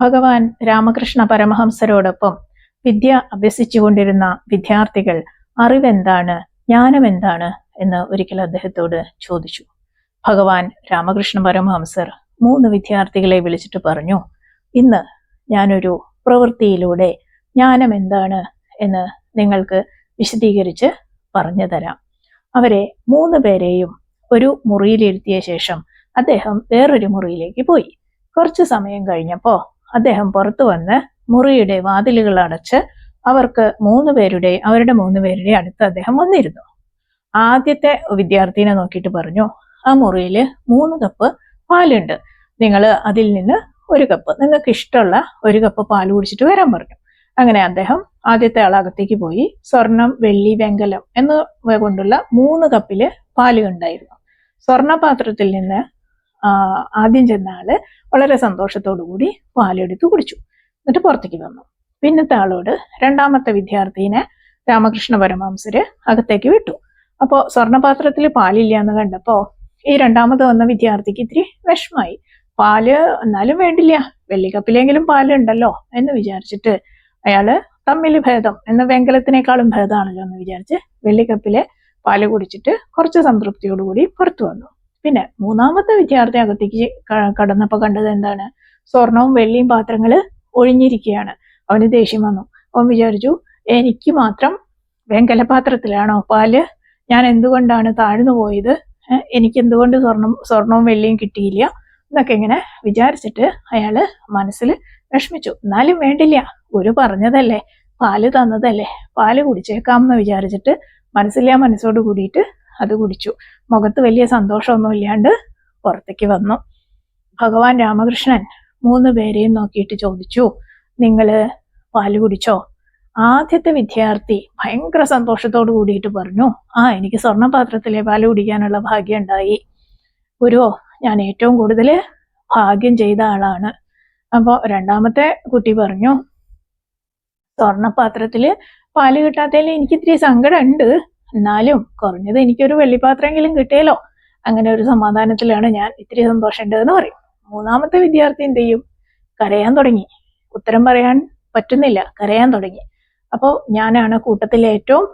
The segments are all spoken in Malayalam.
ഭഗവാൻ രാമകൃഷ്ണ പരമഹംസരോടൊപ്പം വിദ്യ അഭ്യസിച്ചുകൊണ്ടിരുന്ന വിദ്യാർത്ഥികൾ അറിവെന്താണ് ജ്ഞാനം എന്താണ് എന്ന് ഒരിക്കൽ അദ്ദേഹത്തോട് ചോദിച്ചു. ഭഗവാൻ രാമകൃഷ്ണ പരമഹംസർ മൂന്ന് വിദ്യാർത്ഥികളെ വിളിച്ചിട്ട് പറഞ്ഞു ഇന്ന് ഞാനൊരു പ്രവൃത്തിയിലൂടെ ജ്ഞാനം എന്താണ് എന്ന് നിങ്ങൾക്ക് വിശദീകരിച്ച് പറഞ്ഞു തരാം. അവരെ മൂന്ന് പേരെയും ഒരു മുറിയിലിരുത്തിയ ശേഷം അദ്ദേഹം വേറൊരു മുറിയിലേക്ക് പോയി. കുറച്ചു സമയം കഴിഞ്ഞപ്പോൾ അദ്ദേഹം പുറത്തു വന്ന് മുറിയുടെ വാതിലുകൾ അടച്ച് അവർക്ക് മൂന്ന് പേരുടെ അവരുടെ മൂന്ന് പേരുടെ അടുത്ത് അദ്ദേഹം വന്നിരുന്നു. ആദ്യത്തെ വിദ്യാർത്ഥിനെ നോക്കിയിട്ട് പറഞ്ഞു ആ മുറിയിൽ മൂന്ന് കപ്പ് പാലുണ്ട്. നിങ്ങൾ അതിൽ നിന്ന് ഒരു കപ്പ് നിങ്ങൾക്ക് ഇഷ്ടമുള്ള ഒരു കപ്പ് പാൽ കുടിച്ചിട്ട് വരാൻ പറഞ്ഞു. അങ്ങനെ അദ്ദേഹം ആദ്യത്തെ ആളകത്തേക്ക് പോയി സ്വർണം വെള്ളി വെങ്കലം എന്ന് കൊണ്ടുള്ള മൂന്ന് കപ്പിൽ പാൽ ഉണ്ടായിരുന്നു. സ്വർണപാത്രത്തിൽ നിന്ന് ആദ്യം ചെന്ന ആൾ വളരെ സന്തോഷത്തോടു കൂടി പാലെടുത്ത് കുടിച്ചു. എന്നിട്ട് പുറത്തേക്ക് വന്നു. പിന്നത്തെ ആളോട് രണ്ടാമത്തെ വിദ്യാർത്ഥിനെ രാമകൃഷ്ണ പരമഹംസര് അകത്തേക്ക് വിട്ടു. അപ്പോൾ സ്വർണപാത്രത്തിൽ പാലില്ല എന്ന് കണ്ടപ്പോ ഈ രണ്ടാമത് വന്ന വിദ്യാർത്ഥിക്ക് ഇത്തിരി വിഷമായി. പാൽ എന്നാലും വേണ്ടില്ല. വെള്ളിക്കപ്പിലെങ്കിലും പാലുണ്ടല്ലോ എന്ന് വിചാരിച്ചിട്ട് അയാൾ തമ്മിൽ ഭേദം എന്ന വെങ്കലത്തിനേക്കാളും ഭേദമാണല്ലോ എന്ന് വിചാരിച്ച് വെള്ളിക്കപ്പിലെ പാൽ കുടിച്ചിട്ട് കുറച്ച് സംതൃപ്തിയോടുകൂടി പുറത്തു വന്നു. പിന്നെ മൂന്നാമത്തെ വിദ്യാർത്ഥി അകത്തേക്ക് കടന്നപ്പോ കണ്ടത് എന്താണ്? സ്വർണവും വെള്ളിയും പാത്രങ്ങൾ ഒഴിഞ്ഞിരിക്കുകയാണ്. അവന് ദേഷ്യം വന്നു. അവൻ വിചാരിച്ചു എനിക്ക് മാത്രം വെങ്കല പാത്രത്തിലാണോ പാൽ? ഞാൻ എന്തുകൊണ്ടാണ് താഴ്ന്നു പോയത്? എനിക്ക് എന്തുകൊണ്ട് സ്വർണം സ്വർണവും വെള്ളിയും കിട്ടിയില്ല? എന്നൊക്കെ ഇങ്ങനെ വിചാരിച്ചിട്ട് അയാൾ മനസ്സിൽ വിഷമിച്ചു. എന്നാലും വേണ്ടില്ല. ഗുരു പറഞ്ഞതല്ലേ. പാൽ തന്നതല്ലേ. പാൽ കുടിച്ചേക്കാം എന്ന് വിചാരിച്ചിട്ട് മനസ്സില്ലാ മനസ്സോട് കൂടിയിട്ട് അത് കുടിച്ചു. മുഖത്ത് വലിയ സന്തോഷമൊന്നും ഇല്ലാണ്ട് പുറത്തേക്ക് വന്നു. ഭഗവാൻ രാമകൃഷ്ണൻ മൂന്ന് പേരെയും നോക്കിയിട്ട് ചോദിച്ചു നിങ്ങൾ പാൽ കുടിച്ചോ? ആദ്യത്തെ വിദ്യാർത്ഥി ഭയങ്കര സന്തോഷത്തോട് കൂടിയിട്ട് പറഞ്ഞു ആ എനിക്ക് സ്വർണപാത്രത്തിലെ പാൽ കുടിക്കാനുള്ള ഭാഗ്യം ഉണ്ടായി ഗുരുവോ ഞാൻ ഏറ്റവും കൂടുതൽ ഭാഗ്യം ചെയ്ത ആളാണ്. അപ്പോൾ രണ്ടാമത്തെ കുട്ടി പറഞ്ഞു സ്വർണപാത്രത്തിൽ പാൽ കിട്ടാത്തതിൽ എനിക്ക് ഇത്തിരി സങ്കടം ഉണ്ട് എന്നാലും കുറഞ്ഞത് എനിക്കൊരു വെള്ളിപ്പാത്രമെങ്കിലും കിട്ടിയല്ലോ. അങ്ങനെ ഒരു സമാധാനത്തിലാണ് ഞാൻ ഇത്തിരി സന്തോഷേണ്ടതെന്ന് പറയും. മൂന്നാമത്തെ വിദ്യാർത്ഥി എന്ത് ചെയ്യും? കരയാൻ തുടങ്ങി. ഉത്തരം പറയാൻ പറ്റുന്നില്ല. കരയാൻ തുടങ്ങി. അപ്പോൾ ഞാനാണ് കൂട്ടത്തിലെ ഏറ്റവും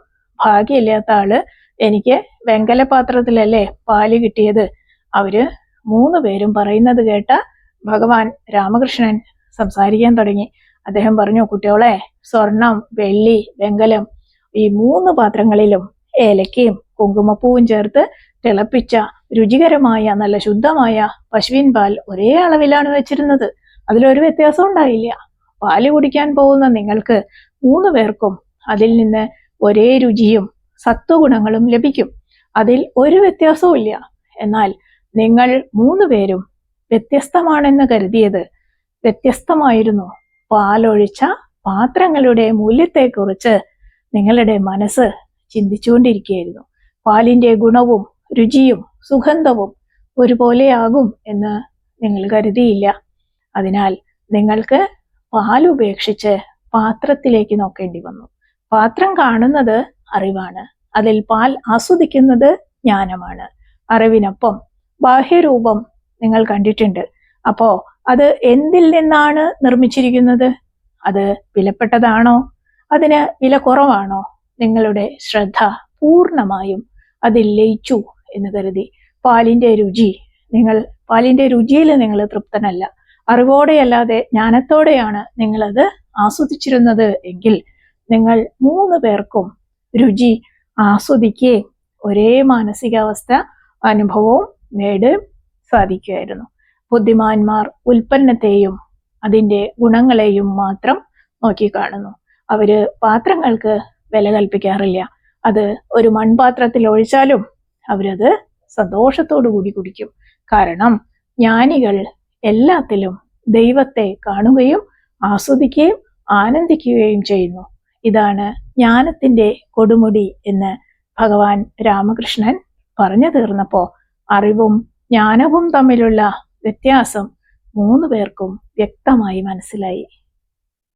ഭാഗ്യമില്ലാത്ത ആൾ. എനിക്ക് വെങ്കല പാത്രത്തിലല്ലേ പാൽ കിട്ടിയത്? അവർ മൂന്ന് പേരും പറയുന്നത് കേട്ട ഭഗവാൻ രാമകൃഷ്ണൻ സംസാരിക്കാൻ തുടങ്ങി. അദ്ദേഹം പറഞ്ഞു കുട്ടികളെ സ്വർണം വെള്ളി വെങ്കലം ഈ മൂന്ന് പാത്രങ്ങളിലും ഏലക്കയും കുങ്കുമപ്പൂവും ചേർത്ത് തിളപ്പിച്ച രുചികരമായ നല്ല ശുദ്ധമായ പശുവിൻ പാൽ ഒരേ അളവിലാണ് വെച്ചിരുന്നത്. അതിലൊരു വ്യത്യാസം ഉണ്ടായില്ല. പാൽ കുടിക്കാൻ പോകുന്ന നിങ്ങൾക്ക് മൂന്ന് പേർക്കും അതിൽ നിന്ന് ഒരേ രുചിയും സത്വഗുണങ്ങളും ലഭിക്കും. അതിൽ ഒരു വ്യത്യാസവും ഇല്ല. എന്നാൽ നിങ്ങൾ മൂന്ന് പേരും വ്യത്യസ്തമാണെന്ന് കരുതിയത് വ്യത്യസ്തമായിരുന്നു. പാലൊഴിച്ച പാത്രങ്ങളുടെ മൂല്യത്തെക്കുറിച്ച് നിങ്ങളുടെ മനസ്സ് ചിന്തിച്ചുകൊണ്ടിരിക്കുകയായിരുന്നു. പാലിന്റെ ഗുണവും രുചിയും സുഗന്ധവും ഒരുപോലെയാകും എന്ന് നിങ്ങൾ കരുതിയില്ല. അതിനാൽ നിങ്ങൾക്ക് പാൽ ഉപേക്ഷിച്ച് പാത്രത്തിലേക്ക് നോക്കേണ്ടി വന്നു. പാത്രം കാണുന്നത് അറിവാണ്. അതിൽ പാൽ ആസ്വദിക്കുന്നത് ജ്ഞാനമാണ്. അറിവിനൊപ്പം ബാഹ്യരൂപം നിങ്ങൾ കണ്ടിട്ടുണ്ട്. അപ്പോ അത് എന്തിൽ നിന്നാണ് നിർമ്മിച്ചിരിക്കുന്നത്? അത് വിലപ്പെട്ടതാണോ? അതിന് വില കുറവാണോ? നിങ്ങളുടെ ശ്രദ്ധ പൂർണമായും അതിൽ ലയിച്ചു എന്ന് കരുതി. പാലിന്റെ രുചി. നിങ്ങൾ പാലിന്റെ രുചിയിൽ നിങ്ങൾ തൃപ്തനല്ല. അറിവോടെയല്ലാതെ ജ്ഞാനത്തോടെയാണ് നിങ്ങളത് ആസ്വദിച്ചിരുന്നത് എങ്കിൽ നിങ്ങൾ മൂന്ന് പേർക്കും രുചി ആസ്വദിക്കുകയും ഒരേ മാനസികാവസ്ഥ അനുഭവവും നേടുകയും സാധിക്കുമായിരുന്നു ബുദ്ധിമാന്മാർ ഉൽപ്പന്നത്തെയും അതിന്റെ ഗുണങ്ങളെയും മാത്രം നോക്കിക്കാണുന്നു. അവർ പാത്രങ്ങൾക്ക് വില കൽപ്പിക്കാറില്ല. അത് ഒരു മൺപാത്രത്തിൽ ഒഴിച്ചാലും അവരത് സന്തോഷത്തോടു കൂടി കുടിക്കും. കാരണം ജ്ഞാനികൾ എല്ലാത്തിലും ദൈവത്തെ കാണുകയും ആസ്വദിക്കുകയും ആനന്ദിക്കുകയും ചെയ്യുന്നു. ഇതാണ് ജ്ഞാനത്തിന്റെ കൊടുമുടി എന്ന് ഭഗവാൻ രാമകൃഷ്ണൻ പറഞ്ഞു തീർന്നപ്പോൾ അറിവും ജ്ഞാനവും തമ്മിലുള്ള വ്യത്യാസം മൂന്ന് പേർക്കും വ്യക്തമായി മനസ്സിലായി.